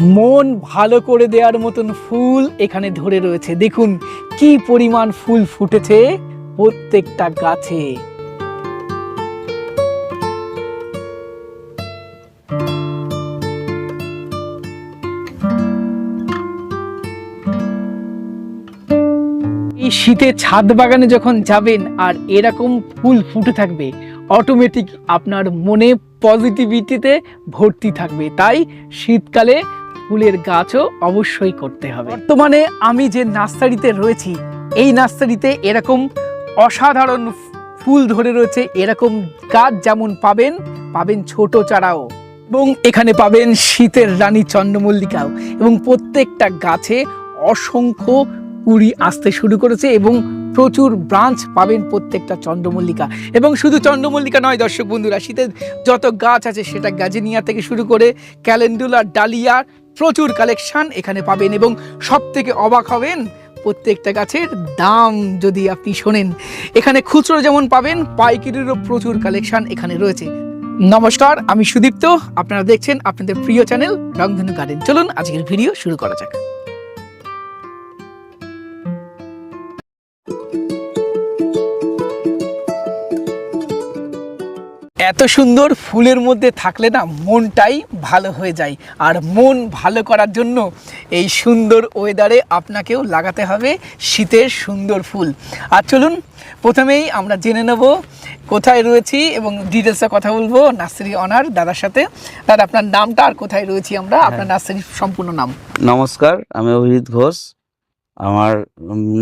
মন ভালো করে দেওয়ার মতন ফুল এখানে ধরে রয়েছে। দেখুন, কি পরিমাণ ফুল ফুটেছে প্রত্যেকটা গাছে। এই শীতে ছাদ বাগানে যখন যাবেন আর এরকম ফুল ফুটে থাকবে অটোমেটিক আপনার মনে পজিটিভিটিতে ভর্তি থাকবে। তাই শীতকালে ফুলের গাছও অবশ্যই করতে হবে। বর্তমানে আমি যে নার্সারিতে রয়েছি, এই নার্সারিতে এরকম অসাধারণ ফুল ধরে রয়েছে, এরকম গাছ যেমন পাবেন পাবেন ছোট চারাও এবং এখানে পাবেন শীতের রানী চন্দ্রমল্লিকাও এবং প্রত্যেকটা গাছে অসংখ্য কুড়ি আসতে শুরু করেছে এবং প্রচুর ব্রাঞ্চ পাবেন প্রত্যেকটা চন্দ্রমল্লিকা এবং শুধু চন্দ্রমল্লিকা নয় দর্শক বন্ধুরা, শীতের যত গাছ আছে সেটা গাজেনিয়া থেকে শুরু করে ক্যালেন্ডুলা, ডালিয়া প্রচুর কালেকশান এখানে পাবেন এবং সব থেকে অবাক হবেন প্রত্যেকটা গাছের দাম যদি আপনি শোনেন। এখানে খুচরো যেমন পাবেন, পাইকিরিরও প্রচুর কালেকশান এখানে রয়েছে। নমস্কার, আমি সুদীপ্ত, আপনারা দেখছেন আপনাদের প্রিয় চ্যানেল রংধনু গার্ডেন চলুন, আজকের ভিডিও শুরু করা যাক। এত সুন্দর ফুলের মধ্যে থাকলে না মনটাই ভালো হয়ে যায়। আর মন ভালো করার জন্য এই সুন্দর ওয়েদারে আপনাকেও লাগাতে হবে শীতের সুন্দর ফুল। আর চলুন প্রথমেই আমরা জেনে নেব কোথায় রয়েছি এবং ডিটেলসে কথা বলব নার্সারি অনার দাদার সাথে। দাদা আপনার নামটা আর কোথায় রয়েছি আমরা? আপনার নার্সারির সম্পূর্ণ নাম। নমস্কার আমি অভিজিৎ ঘোষ। আমার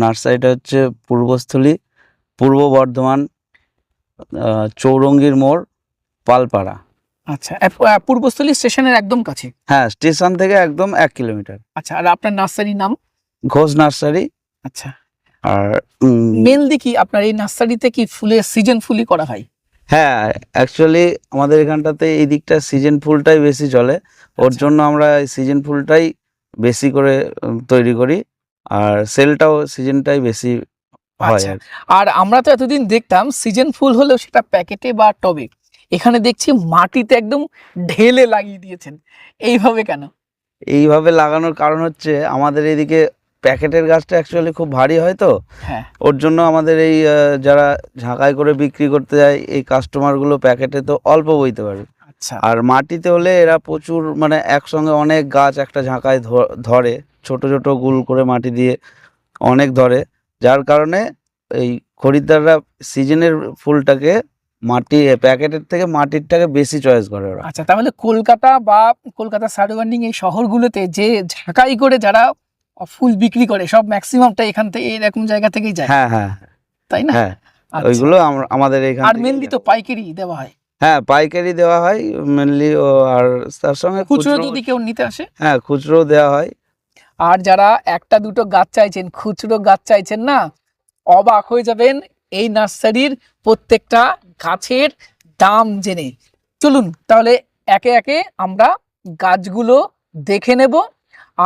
নার্সারিটা হচ্ছে পূর্বস্থলী পূর্ব বর্ধমান চৌরঙ্গীর মোড়। পালপাড়া। আচ্ছা পূর্বস্থলী স্টেশনের একদম কাছে? হ্যাঁ স্টেশন থেকে একদম এক কিলোমিটার। আচ্ছা আর আপনার নার্সারির নাম? ঘোষ নার্সারি। আচ্ছা। আর মেনলি কি আপনার এই নার্সারিতে কি ফুলের সিজন ফুলই করা হয়? হ্যাঁ অ্যাকচুয়ালি আমাদের এখানটাতে এই দিকটা সিজন ফুলটাই বেশি চলে ওর আচ্ছা। জন্য আমরা সিজন ফুলটাই বেশি করে তৈরি করি। আর সেলটাও সিজনটাই বেশি হয় আচ্ছা। আর আর আমরা তো এতদিন দেখতাম সিজন ফুল হলেও সেটা প্যাকেটে বা টবে। এখানে দেখছি মাটিতে একদম ঢেলে লাগিয়ে দিয়েছেন। এইভাবে কেন? এইভাবে লাগানোর কারণ হচ্ছে আমাদের এদিকে প্যাকেটের গাছটা অ্যাকচুয়ালি খুব ভারী হয় তো। হ্যাঁ। ওর জন্য আমাদের এই যারা ঝাঁকাই করে বিক্রি করতে যায় এই কাস্টমারগুলো প্যাকেটে তো অল্প বইতে পারে। আচ্ছা। আর মাটিতে হলে এরা প্রচুর মানে একসঙ্গে অনেক গাছ একটা ঝাঁকায় ধরে ছোট ছোট গুল করে মাটি দিয়ে অনেক ধরে। যার কারণে এই খরিদ্দাররা সিজনের ফুলটাকে মাটি প্যাকেটের থেকে মাটিরটাকে বেশি চয়েস করে ওরা। আচ্ছা তাহলে কলকাতা বা কলকাতা সারাউন্ডিং এই শহরগুলোতে যে ঝাঁকাই করে যারা ফুল বিক্রি করে সব ম্যাক্সিমামটা এখান থেকে এরকম জায়গা থেকেই যায়। হ্যাঁ হ্যাঁ। তাই না? হ্যাঁ। আচ্ছা। ওইগুলো আমাদের এখানে আর মেনলি তো পাইকারি দেওয়া হয়। হ্যাঁ পাইকারি দেওয়া হয় মেনলি ও আর তার সঙ্গে খুচরো খুচরো যদি কেউ নিতে আসে? হ্যাঁ খুচরো দেওয়া হয়। আর যারা একটা দুটো গাছ চাইছেন খুচরো গাছ চাইছেন না অবাক হয়ে যাবেন এই নার্সারির প্রত্যেকটা গাছের দাম জেনে। চলুন তাহলে একে একে আমরা গাছগুলো দেখে নেব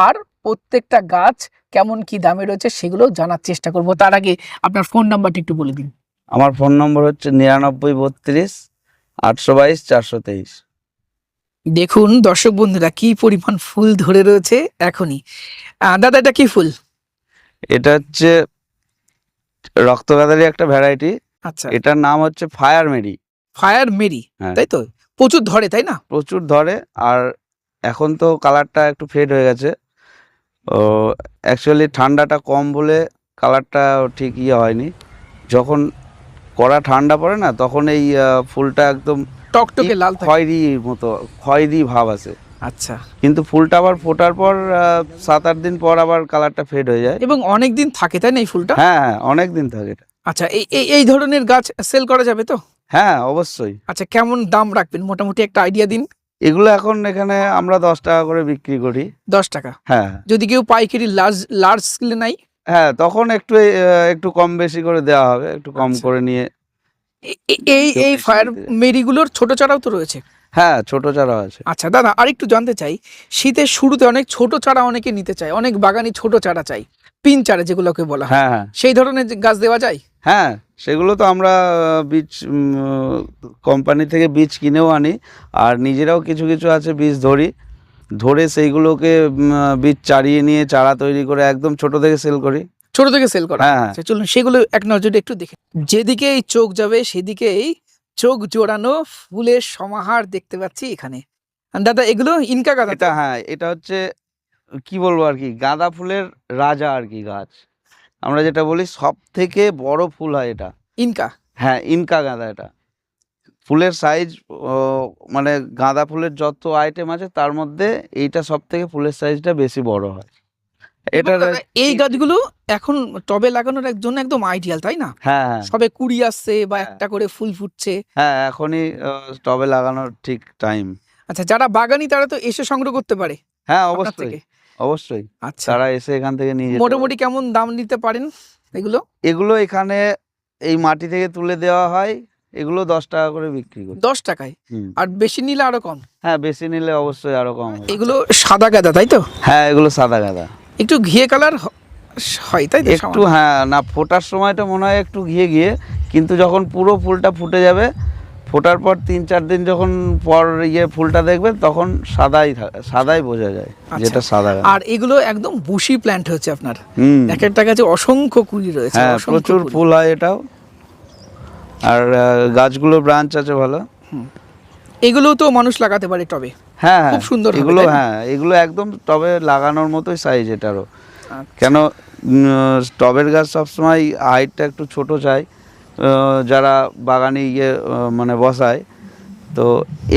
আর প্রত্যেকটা গাছ কেমন কি দামে রয়েছে সেগুলো জানার চেষ্টা করব। তার আগে আপনার ফোন নাম্বারটা একটু বলে দিন। আমার ফোন নম্বর হচ্ছে নিরানব্বই বত্রিশ আটশো বাইশ চারশো তেইশ। দেখুন দর্শক বন্ধুরা কি পরিমাণ ফুল ধরে রয়েছে এখনই। দাদা এটা কি ফুল? এটা হচ্ছে রক্তগাদারি একটা ভ্যারাইটি আচ্ছা। এটার নাম হচ্ছে ফায়ার মেরি ফায়ার মেরি। তাই তো? প্রচুর ধরে তাই না? প্রচুর ধরে আর এখন তো কালারটা একটু ফেড হয়ে গেছে। ও অ্যাকচুয়ালি ঠান্ডাটা কম বলে কালারটা ঠিক ইয়ে হয়নি। যখন কড়া ঠান্ডা পড়ে না তখন এই ফুলটা একদম টকটকে লাল খয়েরি মতো খয়েরি ভাব আছে। আচ্ছা। কিন্তু ফুলটা আবার ফোটার পর সাত আট দিন পর আবার কালারটা ফেড হয়ে যায়। এবং অনেক দিন থাকে তাই না এই ফুলটা? হ্যাঁ হ্যাঁ অনেক দিন থাকে এটা। আচ্ছা এই এই- এই ধরনের গাছ সেল করা যাবে তো? হ্যাঁ অবশ্যই। আচ্ছা কেমন দাম রাখবেন? মোটামুটি একটা আইডিয়া দিন। এগুলো এখন এখানে আমরা দশ টাকা করে বিক্রি করি। দশ টাকা? হ্যাঁ যদি কেউ পাইকারি লার্জ লার্জ স্কেলে নাই হ্যাঁ তখন একটু একটু কম বেশি করে দেওয়া হবে একটু কম আচ্ছা। করে নিয়ে। এই এই ফায়ার মেরিগুলোর ছোট চারাও তো রয়েছে। হ্যাঁ ছোট চারা আছে। আচ্ছা দাদা আরেকটু জানতে চাই। শীতের শুরুতে অনেক ছোট চারা অনেকে নিতে চায় অনেক বাগানি ছোট চারা চাই পিন চারা যেগুলোকে বলা হয়। হ্যাঁ সেই ধরনের গাছ দেওয়া যায়? হ্যাঁ সেগুলো তো আমরা বীজ কোম্পানি থেকে বীজ কিনেও আনি আর নিজেরাও কিছু কিছু আছে বীজ ধরি। ধরে সেইগুলোকে বীজ চারিয়ে নিয়ে চারা তৈরি করে একদম ছোট থেকে সেল করি। ছোট থেকে সেল করা? হ্যাঁ হ্যাঁ। আচ্ছা চলুন সেগুলো এক নজরে একটু দেখে। যেদিকেই চোখ যাবে সেদিকেই চোখ জোড়ানো ফুলের সমাহার দেখতে পাচ্ছি এখানে। দাদা এগুলো ইনকা গাঁদা এটা হ্যাঁ এটা হচ্ছে কি বলব আর কি গাঁদা ফুলের রাজা আর কি গাছ। আমরা যেটা বলি সব থেকে বড় ফুল হয় এটা। ইনকা? হ্যাঁ ইনকা গাঁদা এটা। ফুলের সাইজ মানে গাঁদা ফুলের যত আইটেম আছে তার মধ্যে এইটা সব থেকে ফুলের সাইজটা বেশি বড় হয়। এটা এই গাছগুলো এখন টবে লাগানোর জন্য একদম আইডিয়াল তাই না? হ্যাঁ হ্যাঁ। সবে কুড়ি আসছে বা হ্যাঁ। একটা করে ফুল ফুটছে। হ্যাঁ এখনই টবে লাগানোর ঠিক টাইম আচ্ছা যারা বাগানি তারা তো এসে সংগ্রহ করতে পারে হ্যাঁ অবশ্যই। অবশ্যই। আচ্ছা। তারা এসে এখান থেকে নিয়ে যেতে পারে। মোটামুটি কেমন দাম নিতে পারেন এগুলো? এগুলো এখানে এই মাটি থেকে তুলে দেওয়া হয় এগুলো দশ টাকা করে বিক্রি করি দশ টাকায়। আর বেশি নিলে আরও কম? হ্যাঁ বেশি নিলে অবশ্যই আরও কম। এগুলো সাদা গাঁদা তাই তো? হ্যাঁ এগুলো সাদা গাঁদা। একটু ঘিয়ে কালার হয় তাই তো একটু হ্যাঁ না ফোটার সময়টা মনে হয় একটু ঘিয়ে গিয়ে কিন্তু যখন পুরো ফুলটা ফুটে যাবে ফোটার পর তিন চার দিন যখন পর ইয়ে ফুলটা দেখবে তখন সাদাই সাদাই বোঝা যায় আচ্ছা। যেটা সাদা। আর এগুলো একদম বুশি প্ল্যান্ট হচ্ছে আপনার। এক একটা গাছে অসংখ্য কুড়ি রয়েছে হ্যাঁ প্রচুর ফুল হয় এটাও। আর গাছগুলো ব্রাঞ্চ আছে ভালো। এগুলোও তো মানুষ লাগাতে পারে টবে। হ্যাঁ খুব সুন্দর এগুলো হ্যাঁ এগুলো একদম টবে লাগানোর মতোই সাইজ এটারও। আচ্ছা। কেন টবের গাছ সবসময় হাইটটা একটু ছোট চাই যারা বাগানে ইয়ে মানে বসায় তো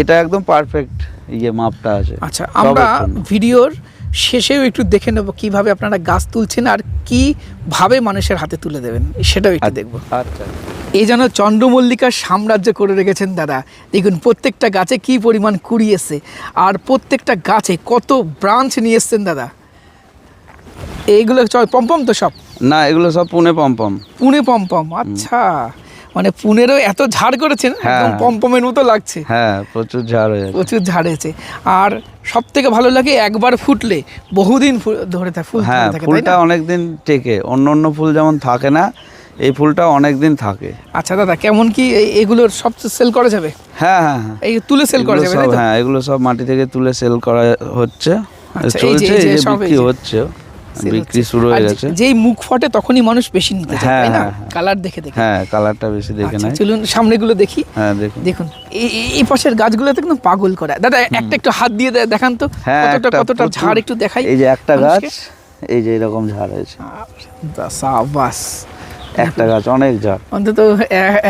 এটা একদম পারফেক্ট ইয়ে মাপটা আছে আচ্ছা আমরা ভিডিওর শেষেও একটু দেখে নেব কীভাবে আপনারা গাছ তুলছেন আর কীভাবে মানুষের হাতে তুলে দেবেন সেটাও একটু দেখব। আচ্ছা। এই যেন চন্দ্রমল্লিকার সাম্রাজ্য করে রেখেছেন দাদা। দেখুন প্রত্যেকটা গাছে কি পরিমাণ কুড়ি এসছে আর প্রত্যেকটা গাছে কত ব্রাঞ্চ নিয়ে এসছেন দাদা। এইগুলো পম্পম তো সব? না এগুলো সব পুনে পম্পম। পুনে পম্পম আচ্ছা। মানে পুনেরও এত ঝাড় করেছেন হ্যাঁ। একদম পম্পমের মতো লাগছে। হ্যাঁ প্রচুর ঝাড় হয়ে প্রচুর ঝাড় হয়েছে। আর সব থেকে ভালো লাগে একবার ফুটলে বহুদিন ধরে থাকে ফুল হ্যাঁ ফুলটা অনেকদিন টেকে। অন্য অন্য ফুল যেমন থাকে না এই ফুলটা অনেক দিন থাকে। আচ্ছা দাদা কেমন কি এগুলোর সব সেল করা যাবে? হ্যাঁ হ্যাঁ হ্যাঁ। এই তুলে সেল করা যাবে হ্যাঁ এগুলো সব মাটি থেকে তুলে সেল করা হচ্ছে। আচ্ছা, চলছে এই যে বিক্রি হচ্ছে। বিক্রি শুরু হয়ে গেছে। যেই মুখ ফটে তখনই মানুষ বেশি নিতে চায় হ্যাঁ, তাই না? হ্যাঁ, হ্যাঁ। কালার দেখে দেখে। হ্যাঁ কালারটা বেশি দেখে আচ্ছা নেয়। চলুন সামনেগুলো দেখি। হ্যাঁ দেখুন। দেখুন এই- পাশের গাছগুলো তো একদম পাগল করা। দাদা একটা একটু হাত দিয়ে দেখান তো। হ্যাঁ, কতটা কতটা ঝাড় একটু দেখাই এই যে একটা গাছ এই যে এরকম ঝাড় হয়েছে। সাবাস একটা গাছ অনেক ঝাড়। অন্তত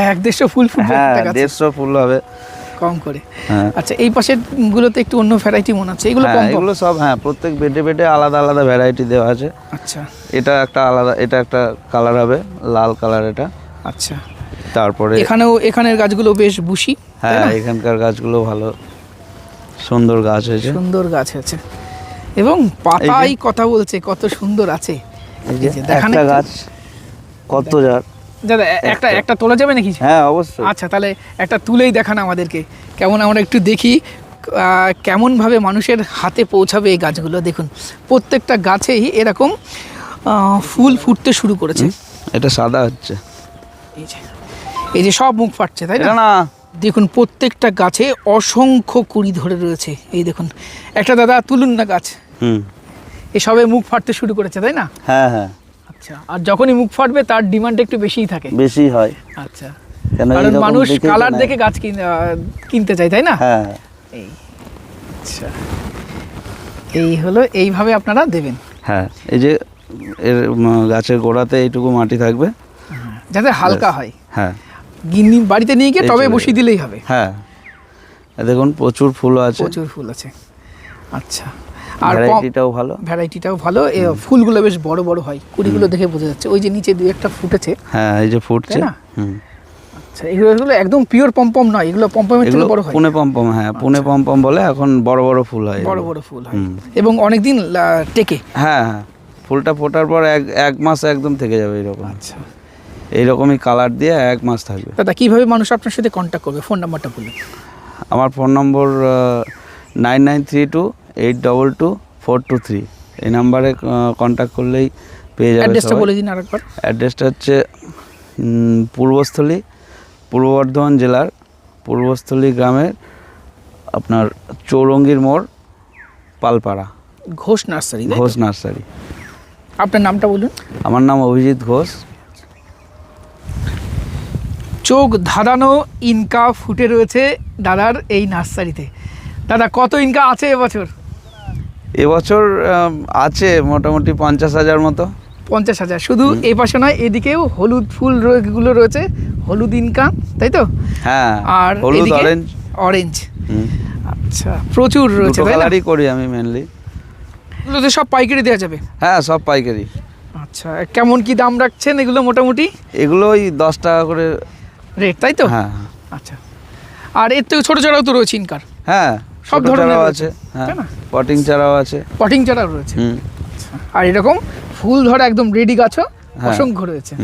এক দেড়শো ফুল ফুটবে হ্যাঁ দেড়শো ফুল হবে। কম করে। হ্যাঁ। আচ্ছা এই পাশের গুলোতে একটু অন্য ভ্যারাইটি মনে হচ্ছে। এগুলো হ্যাঁ, এগুলো সব হ্যাঁ প্রত্যেক বেডে বেডে আলাদা আলাদা ভ্যারাইটি দেওয়া আছে। আচ্ছা। এটা একটা আলাদা এটা একটা কালার হবে লাল কালার এটা। আচ্ছা। তারপরে এখানেও এখানের গাছগুলো বেশ বুশি হ্যাঁ এখানকার গাছগুলো ভালো। সুন্দর গাছ হয়েছে। সুন্দর গাছ আছে এবং পাতাই কথা বলছে কত সুন্দর আছে। একটা গাছ কত ঝাড় দাদা একটা। একটা তোলা যাবে নাকি? হ্যাঁ অবশ্যই। আচ্ছা তাহলে একটা তুলেই দেখান আমাদেরকে। কেমন আমরা একটু দেখি কেমনভাবে মানুষের হাতে পৌঁছাবে এই গাছগুলো। দেখুন প্রত্যেকটা গাছেই এরকম ফুল ফুটতে শুরু করেছে। এটা সাদা হচ্ছে। এই যে এই যে সব মুখ ফাটছে তাই না? না। দেখুন প্রত্যেকটা গাছে অসংখ্য কুড়ি ধরে রয়েছে। এই দেখুন একটা দাদা তুলুন না গাছ। হুম। এই সবে মুখ ফাটতে শুরু করেছে তাই না? হ্যাঁ হ্যাঁ। আচ্ছা আর যখনই মুখ ফাটবে তার ডিমান্ড একটু বেশিই থাকে। বেশি হয়। আচ্ছা কারণ মানুষ কালার দেখে গাছ কিন- কিনতে চায় তাই না? হ্যাঁ। এই আচ্ছা। এই হলো এইভাবে আপনারা দেবেন। হ্যাঁ এই যে এর গাছের গোড়াতে এইটুকু মাটি থাকবে। যাতে হালকা হয়। হ্যাঁ। গিন্নি বাড়িতে নিয়ে গিয়ে টবে বসিয়ে দিলেই হবে। হ্যাঁ। দেখুন প্রচুর ফুল আছে। প্রচুর ফুল আছে। আচ্ছা। আর ভ্যারাইটিটাও ভালো। ভ্যারাইটিটাও ভালো। ফুলগুলো বেশ বড় বড় হয়। কুড়িগুলো দেখে বোঝা যাচ্ছে। ওই যে নিচে দুই একটা ফুটেছে। হ্যাঁ এই যে ফুটছে। না? হুম। আচ্ছা এগুলো একদম পিওর পম্পম নয়। এগুলো পম্পমের থেকে বড় হয়। পুনে পম্পম হ্যাঁ পুনে পম্পম বলে এখন বড় বড় ফুল হয় বড়। বড় ফুল হয়। এবং অনেকদিন লা- টেকে। হ্যাঁ হ্যাঁ। ফুলটা ফোটার পর এক এক মাস একদম থেকে যাবে এরকম। আচ্ছা। এইরকমই কালার দিয়ে এক মাস থাকবে। দাদা কীভাবে মানুষ আপনার সাথে কন্ট্যাক্ট করবে? ফোন নাম্বারটা বলুন। আমার phone number nine nine three two eight double two four two three. এই নাম্বারে কন্ট্যাক্ট করলেই পেয়ে যাবে অ্যাড্রেসটা বলে দিন আরেকবার। অ্যাড্রেসটা হচ্ছে পূর্বস্থলী পূর্ব বর্ধমান জেলার পূর্বস্থলী গ্রামের আপনার চৌরঙ্গির মোড় Palpara. Ghosh nursery Ghosh nursery. আপনার নামটা বলুন। আমার নাম অভিজিৎ ঘোষ। চোখ ধাঁধানো ইনকা ফুটে রয়েছে দাদার এই নার্সারিতে। দাদা কত ইনকা আছে এবছর? এবছর আছে মোটামুটি পঞ্চাশ হাজার মতো। পঞ্চাশ হাজার। শুধু এই পাশে নয় এদিকেও হলুদ ফুলগুলো রয়েছে। হলুদ ইনকাম তাই তো? হ্যাঁ আর হলুদ অরেঞ্জ অরেঞ্জ আচ্ছা প্রচুর রয়েছে কালারই করি আমি মেনলি সব পাইকারি দেওয়া যাবে? হ্যাঁ সব পাইকারি। আচ্ছা কেমন কি দাম রাখছেন এগুলো মোটামুটি? এগুলো ওই দশ টাকা করে। রেট তাই তো? হ্যাঁ। আচ্ছা। আর এর থেকে ছোটো চারাও তো রয়েছে ইনকার। হ্যাঁ। সব ধরনের আছে হ্যাঁ। পটিং চারাও আছে। পটিং চারাও রয়েছে। আর এরকম ফুল ধরা একদম রেডি গাছও হ্যাঁ। অসংখ্য রয়েছে।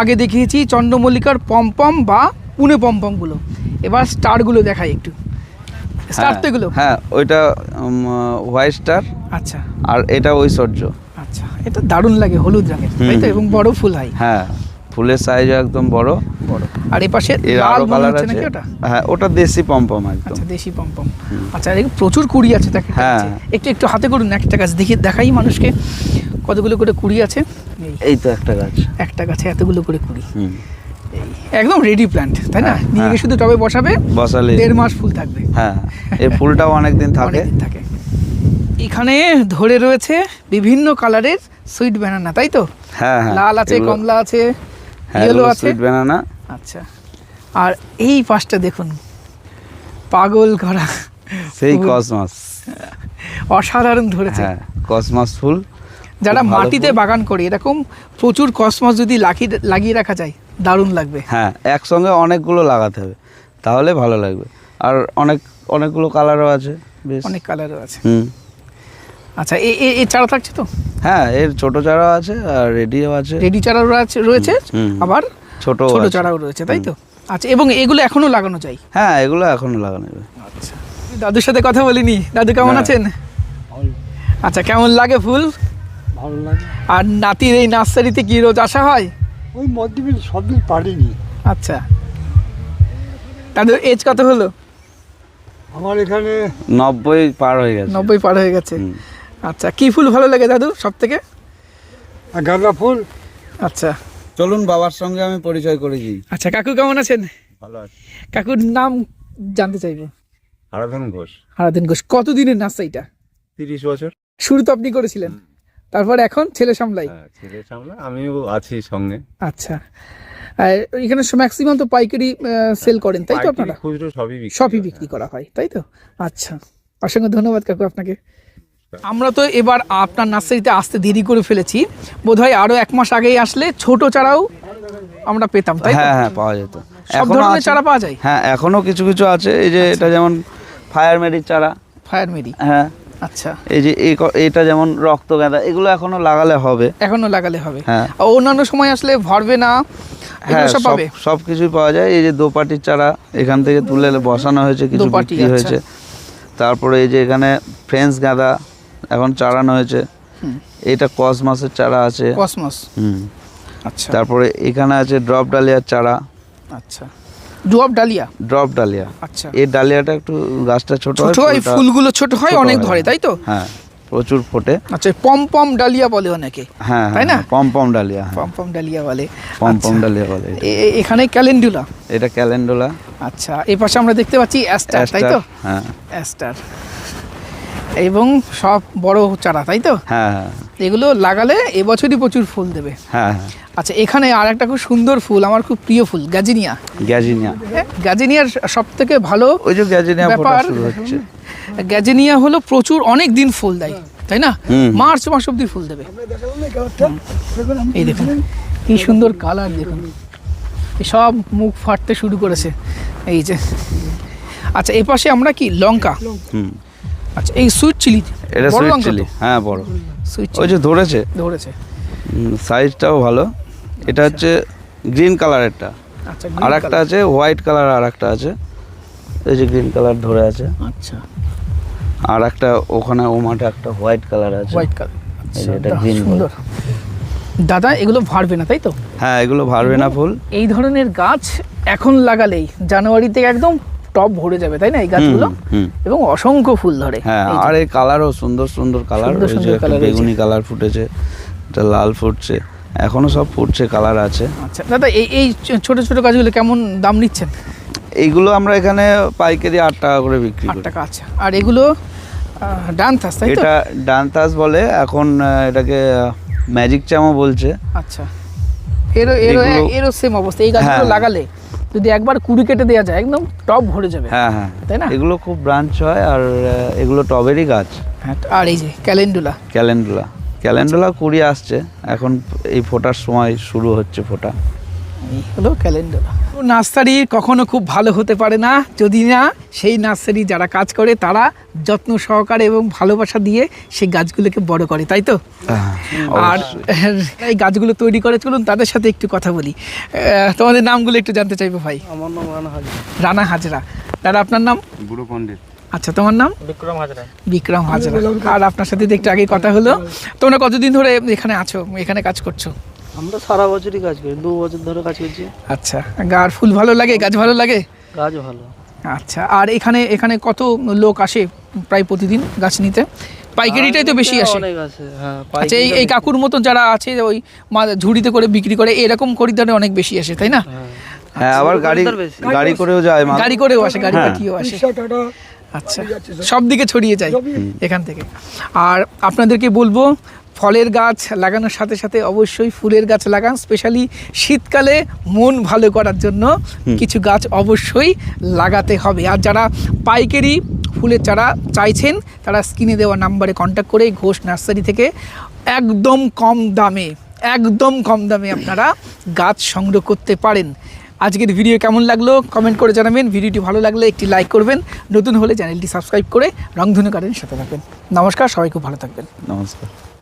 আগে দেখিয়েছি চন্দ্রমল্লিকার পম্পম বা পুনে পম্পমগুলো এবার স্টারগুলো দেখাই একটু। স্টার তো এগুলো? হ্যাঁ ওইটা হোয়াইট স্টার। আচ্ছা। আর এটা ঐশ্বর্য। আচ্ছা এটা দারুণ লাগে হলুদ রঙের তাই তো? এবং বড় ফুল হয়। হ্যাঁ। ফুলের সাইজ একদম বড়। বড়। আর এই পাশে লাল আরও কালার আছে। নাকি ওটা? হ্যাঁ ওটা দেশি পম্পম একদম। আচ্ছা দেশি পম্পম। আচ্ছা এখানে প্রচুর কুড়ি আছে দেখ একটা হ্যাঁ। একটু একটু হাতে করুন একটা গাছ দেখি দেখাই মানুষকে কতগুলো করে কুড়ি আছে। এই। তো একটা গাছ। একটা গাছে এতগুলো করে কুড়ি। একদম রেডি প্ল্যান্ট তাই না? হ্যাঁ, নিয়ে গিয়ে হ্যাঁ। শুধু টবে বসাবে বসালে। দেড় মাস ফুল থাকবে। হ্যাঁ এই ফুলটাও অনেকদিন থাকে। অনেকদিন থাকে। এখানে ধরে রয়েছে বিভিন্ন কালারের সুইট ব্যানানা তাই তো? হ্যাঁ হ্যাঁ। লাল আছে কমলা আছে। ইয়েলো আছে? সুইট ব্যানানা আচ্ছা। আর এই পাশটা দেখুন পাগল করা সেই কসমাস অসাধারণ ধরেছে। হ্যাঁ কসমাস ফুল। যারা মাটিতে বাগান করে এরকম প্রচুর কসমস যদি লাগিয়ে লাগিয়ে রাখা যায় দারুণ লাগবে। হ্যাঁ একসঙ্গে অনেকগুলো লাগাতে হবে তাহলে ভালো লাগবে। আর অনেক অনেকগুলো কালারও আছে বেশ। অনেক কালারও আছে। হুম। আচ্ছা এ এ- এ চারা থাকছে তো? হ্যাঁ এর ছোট চারাও আছে আর রেডিও আছে। রেডি চারাও আছে রয়েছে আবার ছোট ছোট চারাও রয়েছে তাই তো? আচ্ছা এবং এগুলো এখনও লাগানো যায়? হ্যাঁ এগুলো এখনও লাগানো যাবে আচ্ছা দাদুর সাথে কথা বলিনি। দাদু কেমন হ্যাঁ। আছেন? আচ্ছা কেমন লাগে ফুল? ভালো লাগে। আর নাতির এই নার্সারিতে কি রোজ আসা হয়? ওই মধ্যবিল সব দিন পারিনি আচ্ছা। দাদুর এজ কত হলো? আমার এখানে নব্বই পার হয়ে গেছে। নব্বই পার হয়ে গেছে। আচ্ছা কি ফুল ভালো লাগে দাদু সব থেকে গাঁদা ফুল। আচ্ছা। চলুন বাবার সঙ্গে আমি পরিচয় করে দিই। আচ্ছা কাকু কেমন আছেন? ভালো আছে। কাকুর নাম জানতে চাইব। আরাধন ঘোষ। হারাদিন ঘোষ কতদিনের নার্সারিটা তিরিশ বছর। শুরু তো আপনি করেছিলেন তারপর এখন ছেলে সামলাই। হ্যাঁ ছেলে সামনে আমিও আছি সঙ্গে। আচ্ছা আর এখানে ম্যাক্সিমাম তো পাইকারি সেল করেন তাই তো আপনারা? খুচরো সবই বিক্রি সবই বিক্রি করা হয় তাই তো? আচ্ছা অসংখ্য ধন্যবাদ কাকু আপনাকে। আমরা তো এবার আপনার নার্সারিতে আসতে দেরি করে ফেলেছি। বোধহয় আরও এক মাস আগেই আসলে ছোট চারাও আমরা পেতাম তাই হ্যাঁ হ্যাঁ পাওয়া যেত। সব ধরনের চারা পাওয়া যায়? হ্যাঁ এখনও কিছু কিছু আছে। এই যে এটা যেমন ফায়ার মেরির চারা। ফায়ার মেরি? হ্যাঁ। আচ্ছা। এই যে এটা যেমন রক্ত গাঁদা এগুলো এখনও লাগালে হবে। এখনও লাগালে হবে। হ্যাঁ। অন্যান্য সময় আসলে ভরবে না হ্যাঁ সব সব পাবে। সব কিছুই পাওয়া যায়। এই যে দোপাটির চারা এখান থেকে তুলে বসানো হয়েছে কিছু বিক্রি আচ্ছা। হয়েছে। তারপরে এই যে এখানে ফ্রেঞ্চ গাঁদা এখন চারানো হয়েছে। এটা কস মাসের চারা আছে। কসমস হুম। আচ্ছা। তারপরে এখানে আছে ড্রপ ডালিয়ার চারা। আচ্ছা। ডুয়াব ডালিয়া? Drop dahlia. আচ্ছা। এই ডালিয়াটা একটু গাছটা ছোট হয় ছোট হয় ফুলগুলো ছোট হয় অনেক ধরে তাই তো? হ্যাঁ প্রচুর ফোটে। আচ্ছা পম পম ডালিয়া বলে অনেকে হ্যাঁ তাই না? পম পম ডালিয়া হ্যাঁ। পম পম ডালিয়া বলে। পম পম আচ্ছা। ডালিয়া বলে এখানে ক্যালেন্ডুলা? এটা ক্যালেন্ডোলা। আচ্ছা এই পাশে আমরা দেখতে পাচ্ছি অ্যাস্টার তাই তো? হ্যাঁ। অ্যাস্টার। এবং সব বড় চারা তাই তো? হ্যাঁ হ্যাঁ। এগুলো লাগালে এবছরই প্রচুর ফুল দেবে। হ্যাঁ হ্যাঁ। আচ্ছা এখানে আর একটা খুব সুন্দর ফুল আমার খুব প্রিয় ফুল গ্যাজিনিয়া। গ্যাজিনিয়া। গ্যাজিনিয়ার সব থেকে ভালো ওই যে গ্যাজিনিয়া ব্যাপার শুরু হচ্ছে। গ্যাজিনিয়া হলো প্রচুর অনেক দিন ফুল দেয় তাই না? মার্চ মাস অব্দি ফুল দেবে। এই দেখুন কি সুন্দর কালার দেখুন। এই সব মুখ ফাটতে শুরু করেছে এই যে। আচ্ছা এই পাশে আমরা কি? লঙ্কা। হুম। আচ্ছা এই সুইট চিলি এটা সুইট চিলি হ্যাঁ বড়। সুইট ওই যে ধরেছে? ধরেছে। সাইজটাও ভালো। এটা হচ্ছে গ্রিন কালারেরটা আচ্ছা আর একটা আছে হোয়াইট কালার আর একটা আছে। এই যে গ্রিন কালার ধরে আছে। আচ্ছা। আর একটা ওখানে ও মাঠে একটা হোয়াইট কালার আছে। হোয়াইট কালার এই এটা green সুন্দর। দাদা এগুলো ভারবে না তাই তো? হ্যাঁ এগুলো ভারবে না ফুল। এই ধরনের গাছ এখন লাগালেই জানুয়ারি থেকে একদম টপ ভরে যাবে তাই না এই গাছগুলো। এবং অসংখ্য ফুল ধরে। হ্যাঁ আর এই কালারও সুন্দর সুন্দর কালার। বেগুনি কালার ফুটেছে একটা লাল ফুটছে এখনও সব ফুটছে কালার আছে। আচ্ছা দাদা এই এই ছোট ছোট গাছগুলো কেমন দাম নিচ্ছেন? এইগুলো আমরা এখানে পাইকারি আট টাকা করে বিক্রি আট করি। টাকা আচ্ছা। আর এগুলো ডান্থাস তাই তো? এটা ডান্তাস বলে এখন এটাকে ম্যাজিক চামও বলছে। আচ্ছা। এরও এরও এরও সেম অবস্থা এই গাছগুলো হ্যাঁ। লাগালে? যদি একবার কুড়ি কেটে দেওয়া যায় একদম টপ ভরে যাবে। হ্যাঁ হ্যাঁ। তাই না? এগুলো খুব ব্রাঞ্চ হয় আর এগুলো টবেরই গাছ। হ্যাঁ আর এই যে ক্যালেন্ডুলা। ক্যালেন্ডুলা। ক্যালেন্ডুলা কুড়ি আসছে। এখন এই ফোটার সময় শুরু হচ্ছে ফোটা। এই হলো ক্যালেন্ডার নার্সারি কখনো খুব ভালো হতে পারে না যদি না সেই নার্সারি যারা কাজ করে তারা যত্ন সহকারে এবং ভালোবাসা দিয়ে সেই গাছগুলোকে বড় করে তাই তো? আর এই গাছগুলো তৈরি করে চলুন তাদের সাথে একটু কথা বলি। তোমাদের নামগুলো একটু জানতে চাইব ভাই। আমার নাম রানা হাজরা। রানা হাজরা। দাদা আপনার নাম? বুড়ো পণ্ডিত। আচ্ছা তোমার নাম? বিক্রম হাজরা। বিক্রম হাজরা। আর আপনার সাথে তো একটু আগে কথা হলো। তোমরা কতদিন ধরে এখানে আছো এখানে কাজ করছ? আমরা সারা বছরই কাজ করি দু বছর ধরে কাজ করছি। আচ্ছা গার ফুল ভালো লাগে? গাছ ভালো লাগে? কাজ ভালো। আচ্ছা আর এখানে এখানে কত লোক আসে প্রায় প্রতিদিন গাছ নিতে? পাইকারিটাই তো বেশি আসে। হ্যাঁ আচ্ছা এই এই কাকুর মতো যারা আছে ওই মা- ঝুড়িতে করে বিক্রি করে এরকম খরিদ্দারে অনেক বেশি আসে তাই না? হ্যাঁ। হ্যাঁ আবার গাড়ি গাড়ি করেও যায় মাল। গাড়ি করেও আসে গাড়ি হ্যাঁ। পাঠিয়েও আসে। আচ্ছা সব। দিকে ছড়িয়ে যায় এখান থেকে। আর আপনাদেরকে বলব ফলের গাছ লাগানোর সাথে সাথে অবশ্যই ফুলের গাছ লাগান স্পেশালি শীতকালে মন ভালো করার জন্য কিছু গাছ অবশ্যই লাগাতে হবে। আর যারা পাইকারি ফুলের চারা চাইছেন তারা স্ক্রিনে দেওয়া নাম্বারে কন্ট্যাক্ট করে ঘোষ নার্সারি থেকে একদম কম দামে একদম কম দামে আপনারা গাছ সংগ্রহ করতে পারেন। আজকের ভিডিও কেমন লাগল? কমেন্ট করে জানাবেন। ভিডিওটি ভালো লাগলে একটি লাইক করবেন। নতুন হলে চ্যানেলটি সাবস্ক্রাইব করে রংধনু গার্ডেনের সাথে থাকবেন। নমস্কার সবাই খুব ভালো থাকবেন। নমস্কার।